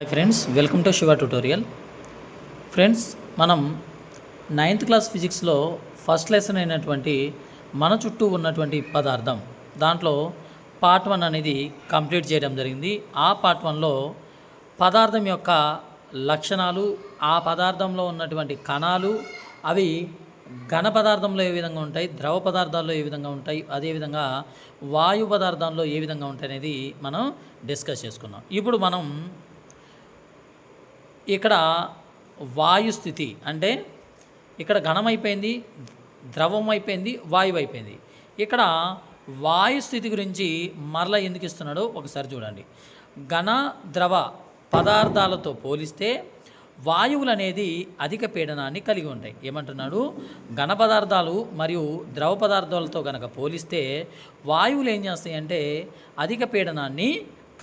Hi friends welcome to Shiva tutorial friends మనం ninth class ఫిజిక్స్లో first lesson అయినటువంటి మన చుట్టూ ఉన్నటువంటి పదార్థం దాంట్లో పార్ట్ వన్ అనేది కంప్లీట్ చేయడం జరిగింది. ఆ పార్ట్ వన్లో పదార్థం యొక్క లక్షణాలు ఆ పదార్థంలో ఉన్నటువంటి కణాలు అవి ఘన పదార్థంలో ఏ విధంగా ఉంటాయి ద్రవ పదార్థాల్లో ఏ విధంగా ఉంటాయి అదేవిధంగా వాయు పదార్థాల్లో ఏ విధంగా ఉంటాయి అనేది మనం డిస్కస్ చేసుకున్నాం. ఇప్పుడు మనం ఇక్కడ వాయు స్థితి అంటే ఇక్కడ ఘనమైపోయింది ద్రవం అయిపోయింది వాయువు అయిపోయింది ఇక్కడ వాయు స్థితి గురించి మరల ఎందుకు ఇస్తున్నాడో ఒకసారి చూడండి. ఘన ద్రవ పదార్థాలతో పోలిస్తే వాయువులు అనేది అధిక పీడనాన్ని కలిగి ఉంటాయి. ఏమంటున్నాడు? ఘన పదార్థాలు మరియు ద్రవ పదార్థాలతో కనుక పోలిస్తే వాయువులు ఏం చేస్తాయంటే అధిక పీడనాన్ని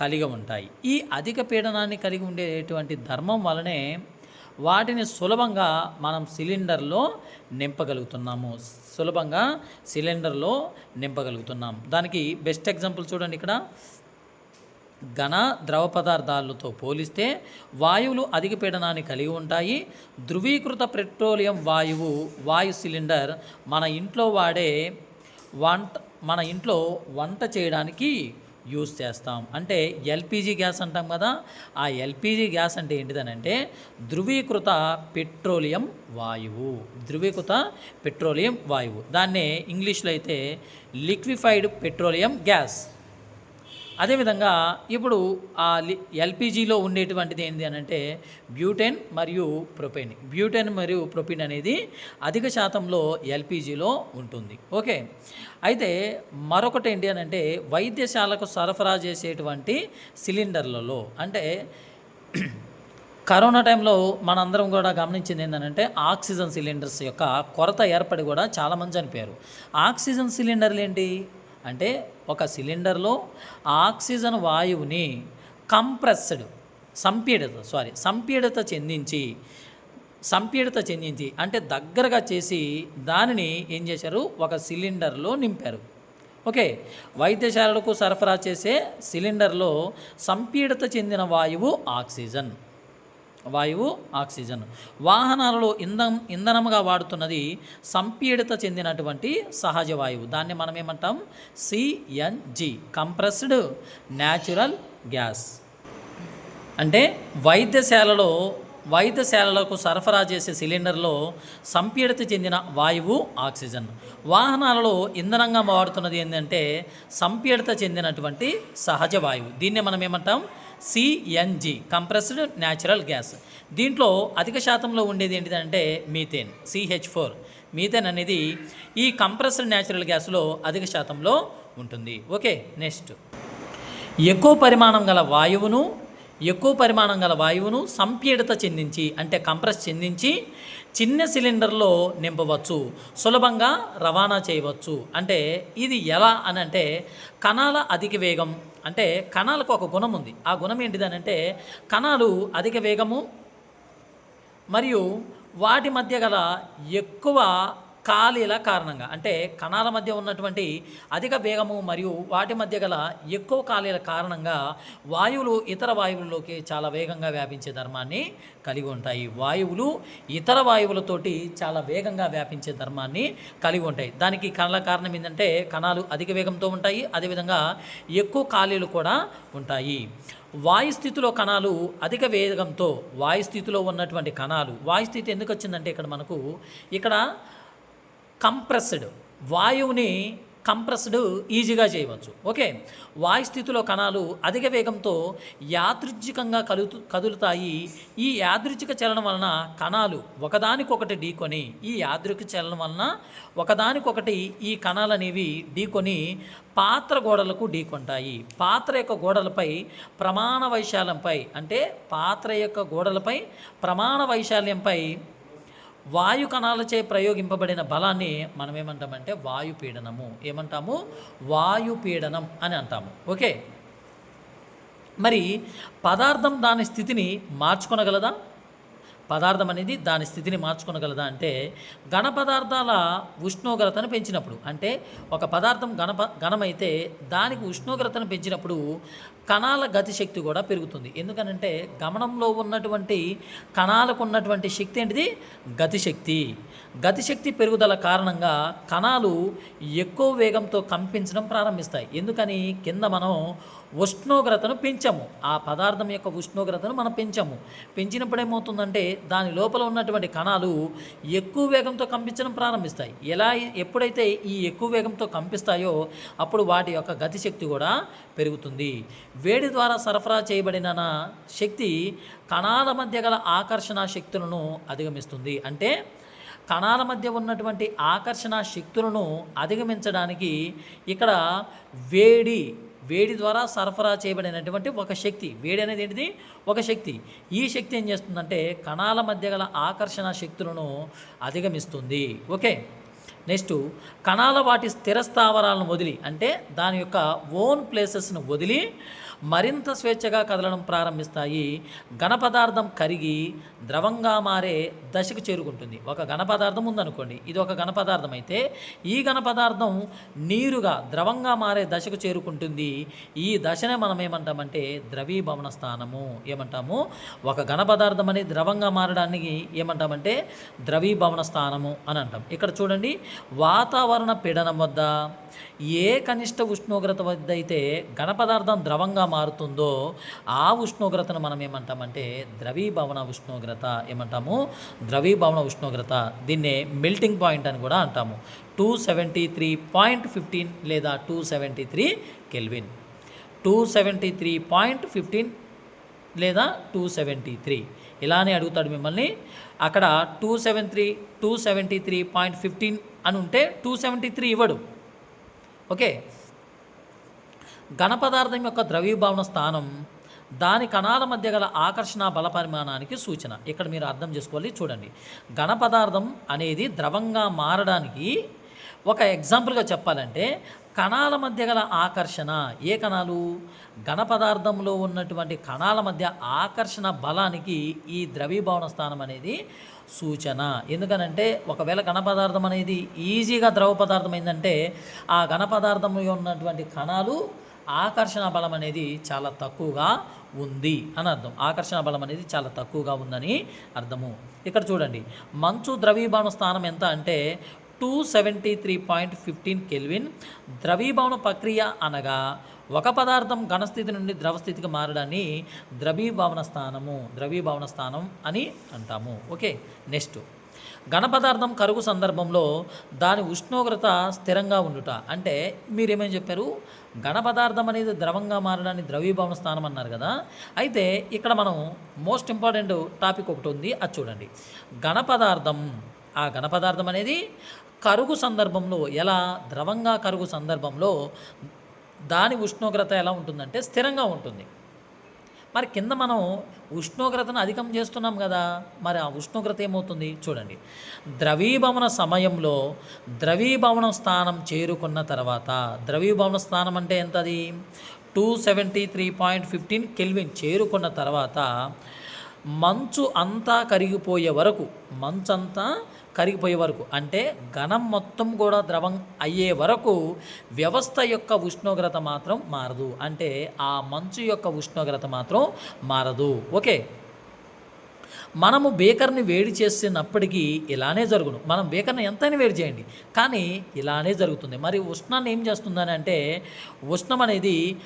కలిగి ఉంటాయి. ఈ అధిక పీడనాన్ని కలిగి ఉండేటువంటి ధర్మం వలనే వాటిని సులభంగా మనం సిలిండర్లో నింపగలుగుతున్నాము. సులభంగా సిలిండర్లో నింపగలుగుతున్నాం. దానికి బెస్ట్ ఎగ్జాంపుల్ చూడండి ఇక్కడ. ఘన ద్రవ పదార్థాలతో పోలిస్తే వాయువులు అధిక పీడనాన్ని కలిగి ఉంటాయి. ధృవీకృత పెట్రోలియం వాయువు వాయు సిలిండర్ మన ఇంట్లో వాడే వంట మన ఇంట్లో వంట చేయడానికి యూస్ చేస్తాం. అంటే ఎల్పిజి గ్యాస్ అంటాం కదా ఆ ఎల్పిజి గ్యాస్ అంటే ఏంటిదనంటే ధృవీకృత పెట్రోలియం వాయువు. ధృవీకృత పెట్రోలియం వాయువు. దాన్నే ఇంగ్లీష్లో అయితే లిక్విఫైడ్ పెట్రోలియం గ్యాస్. అదేవిధంగా ఇప్పుడు ఆ ఎల్పిజిలో ఉండేటువంటిది ఏంటి అని అంటే బ్యూటెన్ మరియు ప్రొపెన్. బ్యూటెన్ మరియు ప్రొపెన్ అనేది అధిక శాతంలో ఎల్పిజిలో ఉంటుంది. ఓకే? అయితే మరొకటి ఏంటి అని అంటే వైద్యశాలకు సరఫరా చేసేటువంటి సిలిండర్లలో అంటే కరోనా టైంలో మనందరం కూడా గమనించింది ఏంటంటే ఆక్సిజన్ సిలిండర్స్ యొక్క కొరత ఏర్పడి కూడా చాలామంది చనిపోయారు. ఆక్సిజన్ సిలిండర్లు ఏంటి? అంటే ఒక సిలిండర్లో ఆక్సిజన్ వాయువుని కంప్రెస్డ్ సంపీడత సారీ సంపీడత చెందించి సంపీడత చెందించి అంటే దగ్గరగా చేసి దానిని ఏం చేశారు? ఒక సిలిండర్లో నింపారు. ఓకే. వైద్యశాలలకు సరఫరా చేసే సిలిండర్లో సంపీడత చెందిన వాయువు ఆక్సిజన్. వాయువు ఆక్సిజన్. వాహనాలలో ఇంధనం ఇంధనముగా వాడుతున్నది సంపీడిత చెందినటువంటి సహజ వాయువు. దాన్ని మనం ఏమంటాం సిఎన్జి కంప్రెస్డ్ న్యాచురల్ గ్యాస్ అంటే వైద్యశాలలో వైద్యశాలలకు సరఫరా చేసే సిలిండర్లో సంపీడిత చెందిన వాయువు ఆక్సిజన్. వాహనాలలో ఇంధనంగా వాడుతున్నది ఏంటంటే సంపీడిత చెందినటువంటి సహజ వాయువు. దీన్ని మనం ఏమంటాం సిఎన్జి కంప్రెస్డ్ న్యాచురల్ గ్యాస్ దీంట్లో అధిక శాతంలో ఉండేది ఏంటిదంటే మీథేన్ సిహెచ్ ఫోర్ మీథేన్ అనేది ఈ కంప్రెస్డ్ న్యాచురల్ గ్యాస్లో అధిక శాతంలో ఉంటుంది. ఓకే నెక్స్ట్ ఎక్కువ పరిమాణం గల వాయువును ఎక్కువ పరిమాణం గల వాయువును సంపీడిత చెందించి అంటే కంప్రెస్ చెందించి చిన్న సిలిండర్లో నింపవచ్చు. సులభంగా రవాణా చేయవచ్చు. అంటే ఇది ఎలా అని అంటే కణాల అధిక వేగం అంటే కణాలకు ఒక గుణం ఉంది. ఆ గుణం ఏంటిదనంటే కణాలు అధిక వేగము మరియు వాటి మధ్య గల ఎక్కువ కాలేల కారణంగా. అంటే కణాల మధ్య ఉన్నటువంటి అధిక వేగము మరియు వాటి మధ్య గల ఎక్కువ కాలేల కారణంగా వాయువులు ఇతర వాయువుల్లోకి చాలా వేగంగా వ్యాపించే ధర్మాన్ని కలిగి ఉంటాయి. వాయువులు ఇతర వాయువులతోటి చాలా వేగంగా వ్యాపించే ధర్మాన్ని కలిగి ఉంటాయి. దానికి కణాల కారణం ఏంటంటే కణాలు అధిక వేగంతో ఉంటాయి అదేవిధంగా ఎక్కువ ఖాళీలు కూడా ఉంటాయి. వాయు స్థితిలో కణాలు అధిక వేగంతో వాయు స్థితిలో ఉన్నటువంటి కణాలు వాయు స్థితి ఎందుకు వచ్చిందంటే ఇక్కడ మనకు ఇక్కడ కంప్రెస్డ్. వాయువుని కంప్రెస్డ్ ఈజీగా చేయవచ్చు. ఓకే? వాయు స్థితిలో కణాలు అధిక వేగంతో యాదృచ్ఛికంగా కలుతు కదులుతాయి. ఈ యాదృచ్ఛిక చలనం వలన కణాలు ఒకదానికొకటి ఢీకొని ఈ యాదృక చలనం వలన ఒకదానికొకటి ఈ కణాలు అనేవి ఢీకొని పాత్ర గోడలకు ఢీకొంటాయి. పాత్ర యొక్క గోడలపై ప్రమాణ వైశాల్యంపై అంటే పాత్ర యొక్క గోడలపై ప్రమాణ వైశాల్యంపై వాయు కణాలచే ప్రయోగింపబడిన బలాన్ని మనం ఏమంటామంటే వాయు పీడనము. ఏమంటాము? వాయు పీడనం అని అంటాము. ఓకే? మరి పదార్థం దాని స్థితిని మార్చుకొనగలదా? పదార్థం అనేది దాని స్థితిని మార్చుకోగలదా అంటే ఘన పదార్థాల ఉష్ణోగ్రతను పెంచినప్పుడు అంటే ఒక పదార్థం ఘన ఘనమైతే దానికి ఉష్ణోగ్రతను పెంచినప్పుడు కణాల గతిశక్తి కూడా పెరుగుతుంది. ఎందుకనంటే గమనంలో ఉన్నటువంటి కణాలకు ఉన్నటువంటి శక్తి ఏంటిది? గతిశక్తి గతిశక్తి పెరుగుదల కారణంగా కణాలు ఎక్కువ వేగంతో కంపించడం ప్రారంభిస్తాయి. ఎందుకని? కింద మనం ఉష్ణోగ్రతను పెంచాము. ఆ పదార్థం యొక్క ఉష్ణోగ్రతను మనం పెంచాము. పెంచినప్పుడు ఏమవుతుందంటే దాని లోపల ఉన్నటువంటి కణాలు ఎక్కువ వేగంతో కంపించడం ప్రారంభిస్తాయి. ఎలా ఎప్పుడైతే ఈ ఎక్కువ వేగంతో కంపిస్తాయో అప్పుడు వాటి యొక్క గతిశక్తి కూడా పెరుగుతుంది. వేడి ద్వారా సరఫరా చేయబడిన శక్తి కణాల మధ్య గల ఆకర్షణ శక్తులను అధిగమిస్తుంది. అంటే కణాల మధ్య ఉన్నటువంటి ఆకర్షణ శక్తులను అధిగమించడానికి ఇక్కడ వేడి వేడి ద్వారా సరఫరా చేయబడినటువంటి ఒక శక్తి. వేడి అనేది ఏంటిది? ఒక శక్తి. ఈ శక్తి ఏం చేస్తుందంటే కణాల మధ్య గల ఆకర్షణ శక్తులను అధిగమిస్తుంది. ఓకే? నెక్స్ట్ కణాల వాటి స్థిర స్థావరాలను వదిలి అంటే దాని యొక్క ఓన్ ప్లేసెస్ను వదిలి మరింత స్వేచ్ఛగా కదలడం ప్రారంభిస్తాయి. ఘనపదార్థం కరిగి ద్రవంగా మారే దశకు చేరుకుంటుంది. ఒక ఘనపదార్థం ఉందనుకోండి. ఇది ఒక ఘనపదార్థం అయితే ఈ ఘనపదార్థం నీరుగా ద్రవంగా మారే దశకు చేరుకుంటుంది. ఈ దశనే మనం ఏమంటామంటే ద్రవీభవన స్థానము. ఏమంటాము? ఒక ఘనపదార్థం అనేది ద్రవంగా మారడానికి ఏమంటామంటే ద్రవీభవన స్థానము అని అంటాం. ఇక్కడ చూడండి. వాతావరణ పీడనం వద్ద ఏ కనిష్ట ఉష్ణోగ్రత వద్ద అయితే ఘనపదార్థం ద్రవంగా మారుతుందో ఆ ఉష్ణోగ్రతను మనం ఏమంటామంటే ద్రవీభవన ఉష్ణోగ్రత ఏమంటాము? ద్రవీభవన ఉష్ణోగ్రత. దీన్నే మెల్టింగ్ పాయింట్ అని కూడా అంటాము. Two seventy three point fifteen లేదా two seventy three kelvin. Two seventy three point fifteen లేదా టూ సెవెంటీ త్రీ. ఇలానే అడుగుతాడు మిమ్మల్ని. అక్కడ two seven three two seventy three point fifteen అని ఉంటే టూ సెవెంటీ త్రీ ఇవ్వడు. ఓకే? ఘనపదార్థం యొక్క ద్రవీభవన స్థానం దాని కణాల మధ్య గల ఆకర్షణ బల పరిమాణానికి సూచన. ఇక్కడ మీరు అర్థం చేసుకోవాలి చూడండి. ఘనపదార్థం అనేది ద్రవంగా మారడానికి ఒక ఎగ్జాంపుల్గా చెప్పాలంటే కణాల మధ్య గల ఆకర్షణ ఏ కణాలు? ఘన పదార్థంలో ఉన్నటువంటి కణాల మధ్య ఆకర్షణ బలానికి ఈ ద్రవీభవన స్థానం అనేది సూచన. ఎందుకనంటే ఒకవేళ ఘన పదార్థం అనేది ఈజీగా ద్రవ పదార్థం ఏంటంటే ఆ ఘన పదార్థంలో ఉన్నటువంటి కణాలు ఆకర్షణ బలం అనేది చాలా తక్కువగా ఉంది అని అర్థం. ఆకర్షణ బలం అనేది చాలా తక్కువగా ఉందని అర్థము. ఇక్కడ చూడండి. మంచు ద్రవీభవన స్థానం ఎంత అంటే two seventy three point fifteen kelvin ద్రవీభవన ప్రక్రియ అనగా ఒక పదార్థం ఘనస్థితి నుండి ద్రవస్థితికి మారడాన్ని ద్రవీభవన స్థానము ద్రవీభవన స్థానం అని అంటాము. Okay next. ఘనపదార్థం కరుగు సందర్భంలో దాని ఉష్ణోగ్రత స్థిరంగా ఉండుట. అంటే మీరేమని చెప్పారు? ఘనపదార్థం అనేది ద్రవంగా మారడాన్ని ద్రవీభవన స్థానం అన్నారు కదా. అయితే ఇక్కడ మనం మోస్ట్ ఇంపార్టెంట్ టాపిక్ ఒకటి ఉంది. అది చూడండి. ఘనపదార్థం ఆ ఘనపదార్థం అనేది కరుగు సందర్భంలో ఎలా ద్రవంగా కరుగు సందర్భంలో దాని ఉష్ణోగ్రత ఎలా ఉంటుందంటే స్థిరంగా ఉంటుంది. మరి కింద మనం ఉష్ణోగ్రతను అధికం చేస్తున్నాం కదా మరి ఆ ఉష్ణోగ్రత ఏమవుతుంది చూడండి. ద్రవీభవన సమయంలో ద్రవీభవన స్థానం చేరుకున్న తర్వాత ద్రవీభవన స్థానం అంటే ఎంతది? Two seventy three point fifteen kelvin చేరుకున్న తర్వాత మంచు అంతా కరిగిపోయే వరకు మంచు అంతా కరిగిపోయే వరకు. అంటే ఘనం మొత్తం కూడా ద్రవం అయ్యే వరకు వ్యవస్థ యొక్క ఉష్ణోగ్రత మాత్రం మారదు. అంటే ఆ మంచు యొక్క ఉష్ణోగ్రత మాత్రం మారదు. ఓకే? మనము బేకర్ని వేడి చేసినప్పటికీ ఇలానే జరుగును. మనం బేకర్ని ఎంతైనా వేడి చేయండి. కానీ ఇలానే జరుగుతుంది. మరి ఉష్ణాన్ని ఏం చేస్తుందని అంటే ఉష్ణం అనేది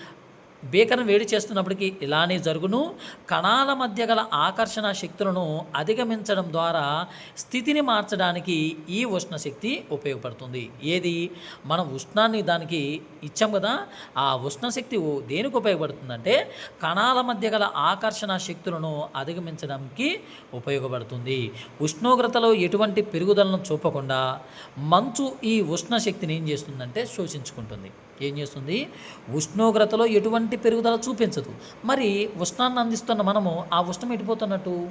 బీకరం వేడి చేస్తున్నప్పటికీ ఇలానే జరుగును. కణాల మధ్య గల ఆకర్షణ శక్తులను అధిగమించడం ద్వారా స్థితిని మార్చడానికి ఈ ఉష్ణ శక్తి ఉపయోగపడుతుంది. ఏది? మనం ఉష్ణాన్ని దానికి ఇచ్చాం కదా ఆ ఉష్ణ శక్తి దేనికి ఉపయోగపడుతుందంటే కణాల మధ్య గల ఆకర్షణ శక్తులను అధిగమించడానికి ఉపయోగపడుతుంది. ఉష్ణోగ్రతలో ఎటువంటి పెరుగుదలను చూపకుండా మంచు ఈ ఉష్ణ శక్తిని ఏం చేస్తుందంటే శోషించుకుంటుంది. ఏం చేస్తుంది? ఉష్ణోగ్రతలో ఎటువంటి పెరుగుదల చూపించదు. మరి ఉష్ణాన్ని అందిస్తున్న మనము ఆ ఉష్ణం ఎటుపోతున్నట్టు?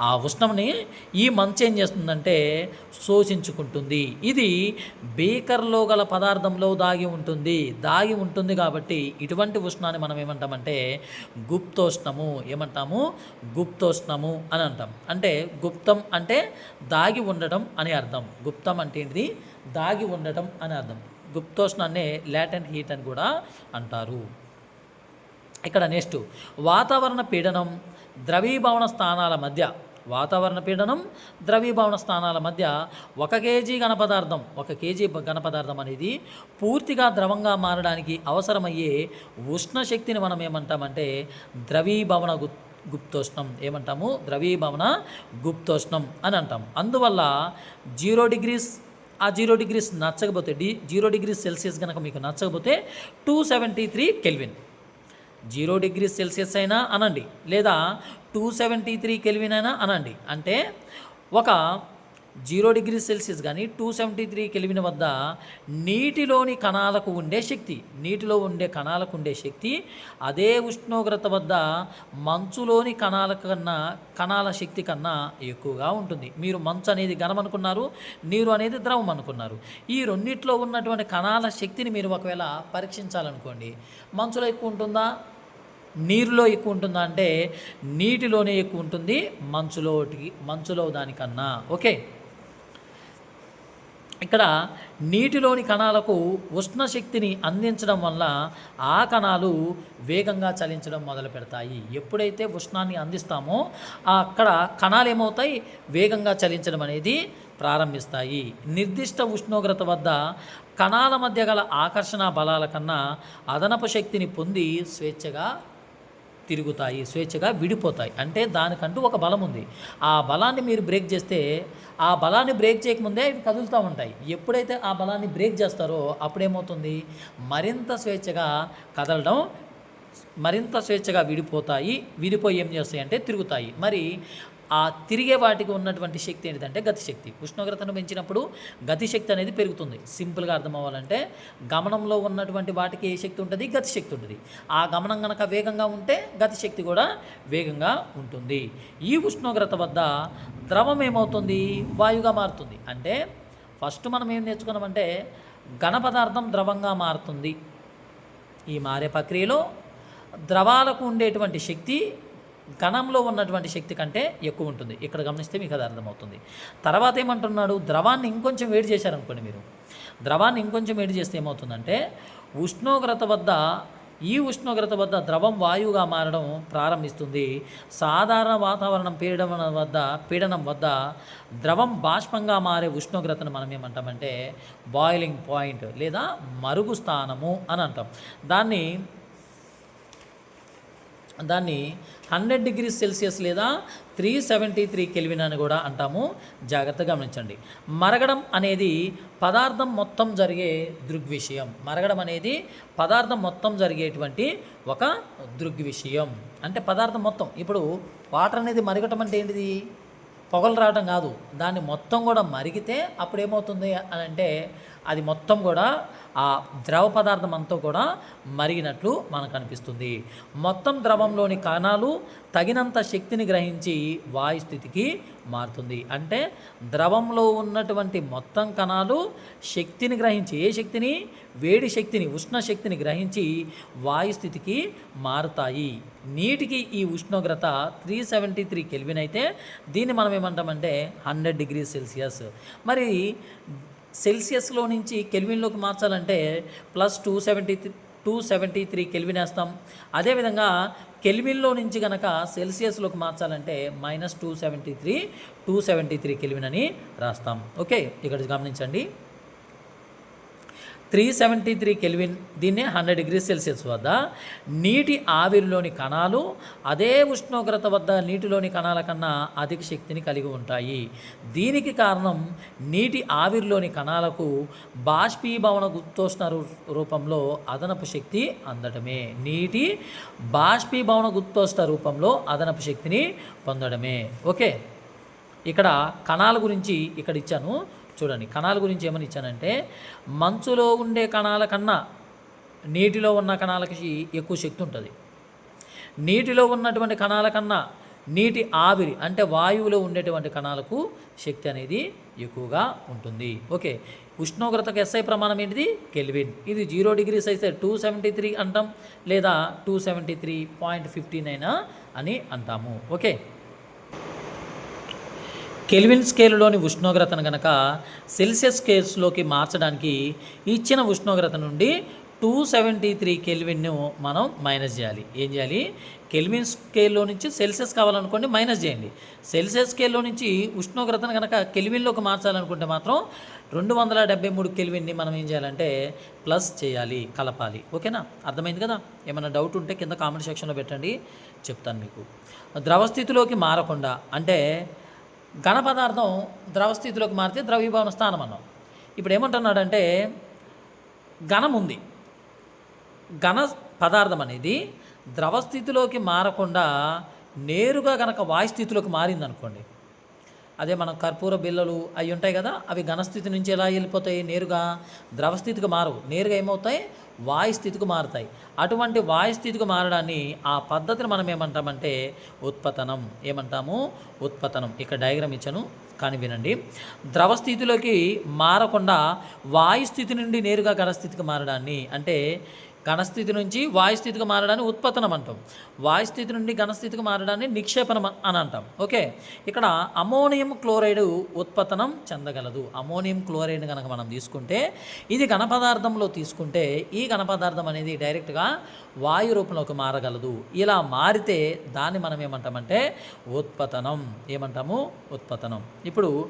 ఆ ఉష్ణంని ఈ మంచు ఏం చేస్తుందంటే శోషించుకుంటుంది. ఇది బీకర్లో గల పదార్థంలో దాగి ఉంటుంది. దాగి ఉంటుంది కాబట్టి ఇటువంటి ఉష్ణాన్ని మనం ఏమంటామంటే గుప్తోష్ణము. ఏమంటాము? గుప్తోష్ణము అని అంటాం. అంటే గుప్తం అంటే దాగి ఉండటం అని అర్థం. గుప్తం అంటే ఏంటిది? దాగి ఉండటం అని అర్థం. గుప్తోష్ణాన్నే లాటెంట్ హీట్ అని కూడా అంటారు. ఇక్కడ నెక్స్ట్ వాతావరణ పీడనం ద్రవీభవన స్థానాల మధ్య వాతావరణ పీడనం ద్రవీభవన స్థానాల మధ్య ఒక కేజీ ఘనపదార్థం ఒక కేజీ ఘనపదార్థం అనేది పూర్తిగా ద్రవంగా మారడానికి అవసరమయ్యే ఉష్ణ శక్తిని మనం ఏమంటామంటే ద్రవీభవన గు గుప్తోష్ణం ఏమంటాము? ద్రవీభవన గుప్తోష్ణం అని అంటాం. అందువల్ల జీరో డిగ్రీస్ ఆ జీరో డిగ్రీస్ నచ్చకపోతే డి జీరో డిగ్రీస్ సెల్సియస్ కనుక మీకు నచ్చకపోతే two seventy three kelvin. Zero degree Celsius అయినా అనండి. లేదా టూ సెవెంటీ త్రీ కెల్విన్ అయినా అనండి. అంటే ఒక జీరో డిగ్రీ సెల్సియస్ కానీ టూ సెవెంటీ త్రీ కెల్విన్ వద్ద నీటిలోని కణాలకు ఉండే శక్తి నీటిలో ఉండే కణాలకు ఉండే శక్తి అదే ఉష్ణోగ్రత వద్ద మంచులోని కణాల కన్నా కణాల శక్తి కన్నా ఎక్కువగా ఉంటుంది. మీరు మంచు అనేది ఘనం అనుకున్నారు నీరు అనేది ద్రవం అనుకున్నారు. ఈ రెండిట్లో ఉన్నటువంటి కణాల శక్తిని మీరు ఒకవేళ పరీక్షించాలనుకోండి మంచులో ఎక్కువ ఉంటుందా? నీరులో ఎక్కువ ఉంటుందా అంటే నీటిలోనే ఎక్కువ ఉంటుంది మంచులోటి మంచులో దానికన్నా. ఓకే? ఇక్కడ నీటిలోని కణాలకు ఉష్ణ శక్తిని అందించడం వల్ల ఆ కణాలు వేగంగా చలించడం మొదలు పెడతాయి. ఎప్పుడైతే ఉష్ణాన్ని అందిస్తామో అక్కడ కణాలు ఏమవుతాయి? వేగంగా చలించడం అనేది ప్రారంభిస్తాయి. నిర్దిష్ట ఉష్ణోగ్రత వద్ద కణాల మధ్య గల ఆకర్షణ బలాల కన్నా అదనపు శక్తిని పొంది స్వేచ్ఛగా తిరుగుతాయి స్వేచ్ఛగా విడిపోతాయి. అంటే దానికంటూ ఒక బలం ఉంది. ఆ బలాన్ని మీరు బ్రేక్ చేస్తే ఆ బలాన్ని బ్రేక్ చేయకముందే ఇవి కదులుతూ ఉంటాయి. ఎప్పుడైతే ఆ బలాన్ని బ్రేక్ చేస్తారో అప్పుడేమవుతుంది? మరింత స్వేచ్ఛగా కదలడం మరింత స్వేచ్ఛగా విడిపోతాయి విడిపోయి ఏం చేస్తాయి అంటే తిరుగుతాయి. మరి ఆ తిరిగే వాటికి ఉన్నటువంటి శక్తి ఏంటంటే గతిశక్తి. ఉష్ణోగ్రతను పెంచినప్పుడు గతిశక్తి అనేది పెరుగుతుంది. సింపుల్గా అర్థం అవ్వాలంటే గమనంలో ఉన్నటువంటి వాటికి ఏ శక్తి ఉంటుంది? గతిశక్తి ఉంటుంది. ఆ గమనం కనుక వేగంగా ఉంటే గతిశక్తి కూడా వేగంగా ఉంటుంది. ఈ ఉష్ణోగ్రత వద్ద ద్రవం ఏమవుతుంది? వాయుగా మారుతుంది. అంటే ఫస్ట్ మనం ఏం నేర్చుకున్నామంటే ఘన పదార్థం ద్రవంగా మారుతుంది. ఈ మారే ప్రక్రియలో ద్రవాలకు ఉండేటువంటి శక్తి కణంలో ఉన్నటువంటి శక్తి కంటే ఎక్కువ ఉంటుంది. ఇక్కడ గమనిస్తే మీకు అది అర్థమవుతుంది. తర్వాత ఏమంటున్నాడు? ద్రవాన్ని ఇంకొంచెం వేడి చేశారనుకోండి మీరు. ద్రవాన్ని ఇంకొంచెం వేడి చేస్తే ఏమవుతుందంటే ఉష్ణోగ్రత వద్ద ఈ ఉష్ణోగ్రత వద్ద ద్రవం వాయువుగా మారడం ప్రారంభిస్తుంది. సాధారణ వాతావరణం పీడనం వద్ద పీడనం వద్ద ద్రవం బాష్పంగా మారే ఉష్ణోగ్రతను మనం ఏమంటామంటే బాయిలింగ్ పాయింట్ లేదా మరుగు స్థానము అని అంటాం. దాన్ని దాన్ని హండ్రెడ్ డిగ్రీ సెల్సియస్ లేదా త్రీ సెవెంటీ త్రీ కెల్విన్ అని కూడా అంటాము. జాగ్రత్తగా గమనించండి. మరగడం అనేది పదార్థం మొత్తం జరిగే దృగ్విషయం. మరగడం అనేది పదార్థం మొత్తం జరిగేటువంటి ఒక దృగ్విషయం. అంటే పదార్థం మొత్తం. ఇప్పుడు వాటర్ అనేది మరగటం అంటే ఏంటిది? పొగలు రావడం కాదు. దాన్ని మొత్తం కూడా మరిగితే అప్పుడు ఏమవుతుంది అని అంటే అది మొత్తం కూడా ఆ ద్రవ పదార్థం అంతా కూడా మరిగినట్లు మనకు అనిపిస్తుంది. మొత్తం ద్రవంలోని కణాలు తగినంత శక్తిని గ్రహించి వాయు స్థితికి మారుతుంది. అంటే ద్రవంలో ఉన్నటువంటి మొత్తం కణాలు శక్తిని గ్రహించి ఏ శక్తిని? వేడి శక్తిని ఉష్ణ శక్తిని గ్రహించి వాయు స్థితికి మారుతాయి. నీటికి ఈ ఉష్ణోగ్రత త్రీ సెవెంటీ త్రీ కెల్విన్ అయితే దీన్ని మనం ఏమంటామంటే హండ్రెడ్ డిగ్రీ సెల్సియస్. మరి సెల్సియస్లో నుంచి కెల్విన్లోకి మార్చాలంటే plus two seventy two seventy three kelvin వేస్తాం. అదేవిధంగా కెల్విన్లో నుంచి కనుక సెల్సియస్లోకి మార్చాలంటే minus two seventy three two seventy three kelvin అని రాస్తాం. ఓకే ఇక్కడ గమనించండి. త్రీ సెవెంటీ త్రీ కెల్విన్ దీన్నే హండ్రెడ్ డిగ్రీ సెల్సియస్ వద్ద. నీటి ఆవిరిలోని కణాలు అదే ఉష్ణోగ్రత వద్ద నీటిలోని కణాల కన్నా అధిక శక్తిని కలిగి ఉంటాయి. దీనికి కారణం నీటి ఆవిరిలోని కణాలకు బాష్పీభవన గుప్తోష్ణ రూ- రూపంలో అదనపు శక్తి అందడమే నీటి బాష్పీభవన గుప్తోష్ణ రూపంలో అదనపు శక్తిని పొందడమే. ఓకే. ఇక్కడ కణాల గురించి ఇక్కడ ఇచ్చాను. చూడండి కణాల గురించి ఏమని ఇచ్చానంటే మంచులో ఉండే కణాల కన్నా నీటిలో ఉన్న కణాలకి ఎక్కువ శక్తి ఉంటుంది. నీటిలో ఉన్నటువంటి కణాల కన్నా నీటి ఆవిరి అంటే వాయువులో ఉండేటువంటి కణాలకు శక్తి అనేది ఎక్కువగా ఉంటుంది. ఓకే ఉష్ణోగ్రతకు ఎస్ఐ ప్రమాణం ఏంటిది? కెల్విన్. ఇది జీరో డిగ్రీస్ అయితే టూ సెవెంటీ త్రీ అంటాం లేదా two seventy three point fifteen అయినా అని అంటాము. ఓకే కెల్విన్ స్కేలులోని ఉష్ణోగ్రతను గనక సెల్సియస్ స్కేల్స్లోకి మార్చడానికి ఇచ్చిన ఉష్ణోగ్రత నుండి టూ సెవెంటీ త్రీ కెల్విన్ను మనం మైనస్ చేయాలి. ఏం చేయాలి? కెల్విన్ స్కేల్లో నుంచి సెల్సియస్ కావాలనుకోండి మైనస్ చేయండి. సెల్సియస్ స్కేల్లో నుంచి ఉష్ణోగ్రతను కనుక కెల్విన్లోకి మార్చాలనుకుంటే మాత్రం రెండు వందల డెబ్బై మూడు కెల్విన్ని మనం ఏం చేయాలంటే ప్లస్ చేయాలి కలపాలి. ఓకేనా? అర్థమైంది కదా? ఏమైనా డౌట్ ఉంటే కింద కామెంట్ సెక్షన్లో పెట్టండి. చెప్తాను మీకు. ద్రవ స్థితిలోకి మారకుండా అంటే ఘన పదార్థం ద్రవ స్థితిలోకి మారితే ద్రవీభవన స్థానం అన్నాం. ఇప్పుడు ఏమంటున్నాడంటే ఘనం ఉంది ఘన పదార్థం అనేది ద్రవ స్థితిలోకి మారకుండా నేరుగా గనక వాయు స్థితిలోకి మారిందనుకోండి అదే మనం కర్పూర బిల్లలు అవి ఉంటాయి కదా అవి ఘనస్థితి నుంచి ఎలా వెళ్ళిపోతాయి? నేరుగా ద్రవ స్థితికి మారవు. నేరుగా ఏమవుతాయి? వాయు స్థితికి మారుతాయి. అటువంటి వాయు స్థితికి మారడాన్ని ఆ పద్ధతిని మనం ఏమంటామంటే ఉత్పతనం. ఏమంటాము? ఉత్పతనం. ఇక్కడ డయాగ్రామ్ ఇచ్చాను కానీ వినండి. ద్రవ స్థితిలోకి మారకుండా వాయు స్థితి నుండి నేరుగా ఘనస్థితికి మారడాన్ని అంటే ఘనస్థితి నుంచి వాయుస్థితికి మారడాన్ని ఉత్పతనం అంటాం. వాయుస్థితి నుండి ఘనస్థితికి మారడాన్ని నిక్షేపణం అని అంటాం. ఓకే? ఇక్కడ అమోనియం క్లోరైడ్ ఉత్పతనం చెందగలదు. అమోనియం క్లోరైడ్ కనుక మనం తీసుకుంటే ఇది ఘనపదార్థంలో తీసుకుంటే ఈ ఘనపదార్థం అనేది డైరెక్ట్గా వాయు రూపంలోకి మారగలదు. ఇలా మారితే దాన్ని మనం ఏమంటామంటే ఉత్పతనం ఏమంటాము? ఉత్పతనం ఇప్పుడు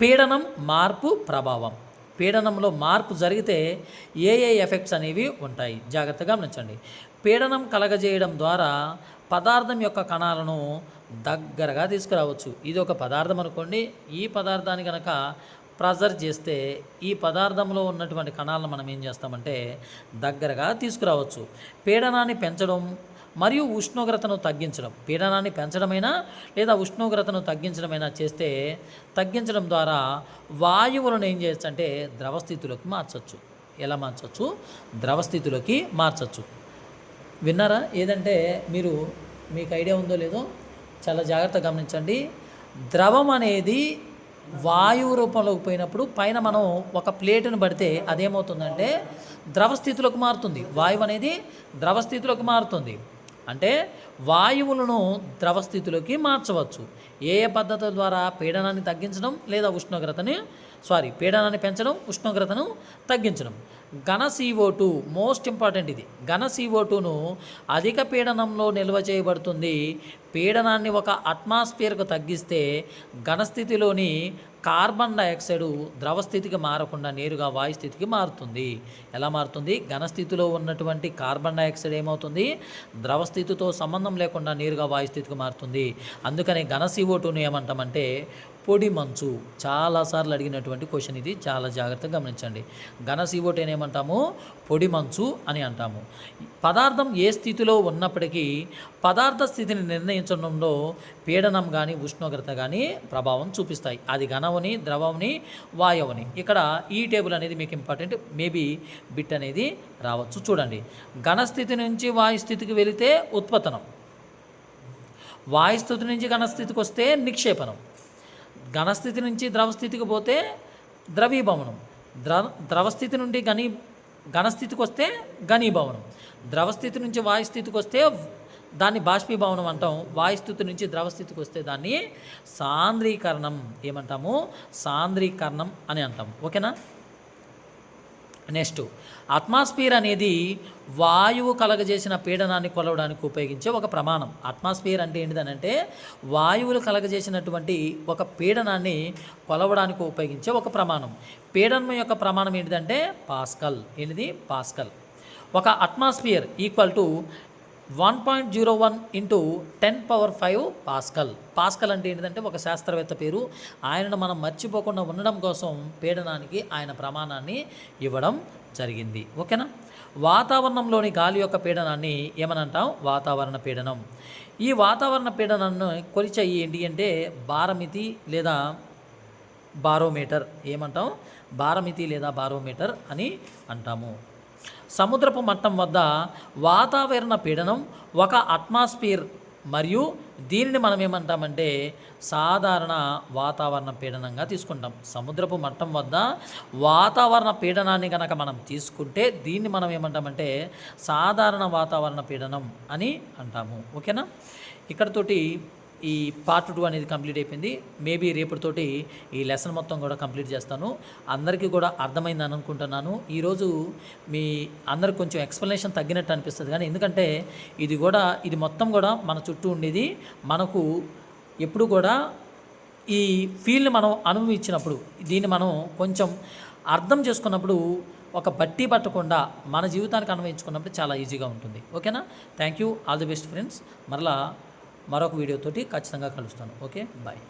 పీడనం మార్పు ప్రభావం. పీడనంలో మార్పు జరిగితే ఏ ఏ ఎఫెక్ట్స్ అనేవి ఉంటాయి. జాగ్రత్తగా గమనించండి. పీడనం కలగజేయడం ద్వారా పదార్థం యొక్క కణాలను దగ్గరగా తీసుకురావచ్చు. ఇది ఒక పదార్థం అనుకోండి. ఈ పదార్థాన్ని కనుక ప్రెజర్ చేస్తే ఈ పదార్థంలో ఉన్నటువంటి కణాలను మనం ఏం చేస్తామంటే దగ్గరగా తీసుకురావచ్చు. పీడనాన్ని పెంచడం మరియు ఉష్ణోగ్రతను తగ్గించడం పీడనాన్ని పెంచడమైనా లేదా ఉష్ణోగ్రతను తగ్గించడమైనా చేస్తే తగ్గించడం ద్వారా వాయువులను ఏం చేయొచ్చు అంటే ద్రవస్థితిలోకి మార్చవచ్చు ఎలా మార్చవచ్చు ద్రవస్థితిలోకి మార్చవచ్చు విన్నారా? ఏదంటే మీరు మీకు ఐడియా ఉందో లేదో చాలా జాగ్రత్తగా గమనించండి. ద్రవం అనేది వాయువు రూపంలోకి పోయినప్పుడు పైన మనం ఒక ప్లేటును పడితే అదేమవుతుందంటే ద్రవ స్థితిలోకి మారుతుంది. వాయువు అనేది ద్రవ స్థితిలోకి మారుతుంది. అంటే వాయువులను ద్రవ స్థితిలోకి మార్చవచ్చు. ఏ ఏ పద్ధతుల ద్వారా పీడనాన్ని తగ్గించడం లేదా ఉష్ణోగ్రతని సారీ పీడనాన్ని పెంచడం ఉష్ణోగ్రతను తగ్గించడం. ఘన సీఓ టూ మోస్ట్ ఇంపార్టెంట్ ఇది. ఘన సీఓ టూను అధిక పీడనంలో నిల్వ చేయబడుతుంది. పీడనాన్ని ఒక అట్మాస్ఫియర్కు తగ్గిస్తే ఘనస్థితిలోని కార్బన్ డైఆక్సైడ్ ద్రవ స్థితికి మారకుండా నేరుగా వాయు స్థితికి మారుతుంది. ఎలా మారుతుంది? ఘనస్థితిలో ఉన్నటువంటి కార్బన్ డైఆక్సైడ్ ఏమవుతుంది? ద్రవ స్థితితో సంబంధం లేకుండా నేరుగా వాయు స్థితికి మారుతుంది. అందుకని ఘన సిఓ టూను ఏమంటామంటే పొడి మంచు. చాలాసార్లు అడిగినటువంటి క్వశ్చన్ ఇది. చాలా జాగ్రత్తగా గమనించండి. ఘన సీఓటేని ఏమంటాము? పొడి మంచు అని అంటాము. పదార్థం ఏ స్థితిలో ఉన్నప్పటికీ పదార్థ స్థితిని నిర్ణయించడంలో పీడనం కానీ ఉష్ణోగ్రత కానీ ప్రభావం చూపిస్తాయి. అది ఘనవని ద్రవని వాయువుని. ఇక్కడ ఈ టేబుల్ అనేది మీకు ఇంపార్టెంట్. మేబీ బిట్ అనేది రావచ్చు. చూడండి. ఘనస్థితి నుంచి వాయు స్థితికి వెళితే ఉత్పతనం. వాయుస్థితి నుంచి ఘనస్థితికి వస్తే నిక్షేపణం. ఘనస్థితి నుంచి ద్రవస్థితికి పోతే ద్రవీభవనం. ద్ర ద్రవస్థితి నుండి ఘనీ ఘనస్థితికి వస్తే ఘనీభవనం. ద్రవస్థితి నుంచి వాయుస్థితికి వస్తే దాన్ని బాష్పీభవనం అంటాం. వాయుస్థితి నుంచి ద్రవస్థితికి వస్తే దాన్ని సాంద్రీకరణం ఏమంటాము? సాంద్రీకరణం అని అంటాం. ఓకేనా? నెక్స్ట్ అట్మాస్ఫియర్ అనేది వాయువు కలగజేసిన పీడనాన్ని కొలవడానికి ఉపయోగించే ఒక ప్రమాణం. అట్మాస్ఫియర్ అంటే ఏంటిదనంటే వాయువులు కలగజేసినటువంటి ఒక పీడనాన్ని కొలవడానికి ఉపయోగించే ఒక ప్రమాణం. పీడనం యొక్క ప్రమాణం ఏంటిదంటే పాస్కల్. ఏంటిది? పాస్కల్. ఒక atmosphere equal to one point zero one into ten power five pascal. Pascal అంటే ఏంటంటే ఒక శాస్త్రవేత్త పేరు. ఆయనను మనం మర్చిపోకుండా ఉండడం కోసం పీడనానికి ఆయన ప్రమాణాన్ని ఇవ్వడం జరిగింది. ఓకేనా? వాతావరణంలోని గాలి యొక్క పీడనాన్ని ఏమనంటాం? వాతావరణ పీడనం. ఈ వాతావరణ పీడనాన్ని కొలిచే ఏంటి అంటే బారమితి లేదా బారోమీటర్ ఏమంటాం? బారమితి లేదా బారోమీటర్ అని అంటాము. సముద్రపు మట్టం వద్ద వాతావరణ పీడనం ఒక అట్మాస్ఫియర్ మరియు దీనిని మనం ఏమంటామంటే సాధారణ వాతావరణ పీడనంగా తీసుకుంటాం. సముద్రపు మట్టం వద్ద వాతావరణ పీడనాన్ని కనుక మనం తీసుకుంటే దీన్ని మనం ఏమంటామంటే సాధారణ వాతావరణ పీడనం అని అంటాము. ఓకేనా? ఇక్కడతోటి ఈ పార్ట్ టూ అనేది కంప్లీట్ అయిపోయింది. మేబీ రేపటితోటి ఈ లెసన్ మొత్తం కూడా కంప్లీట్ చేస్తాను. అందరికీ కూడా అర్థమైందని అనుకుంటున్నాను. ఈరోజు మీ అందరికి కొంచెం ఎక్స్ప్లెనేషన్ తగ్గినట్టు అనిపిస్తుంది. కానీ ఎందుకంటే ఇది కూడా ఇది మొత్తం కూడా మన చుట్టూ ఉండేది. మనకు ఎప్పుడు కూడా ఈ ఫీల్డ్ని మనం అనుభవించినప్పుడు దీన్ని మనం కొంచెం అర్థం చేసుకున్నప్పుడు ఒక బట్టి పట్టకుండా మన జీవితానికి అన్వయించుకున్నప్పుడు చాలా ఈజీగా ఉంటుంది. ఓకేనా thank you all the best friends మరలా మరొక వీడియోతోటి ఖచ్చితంగా కలుస్తాను. ఓకే? బాయ్.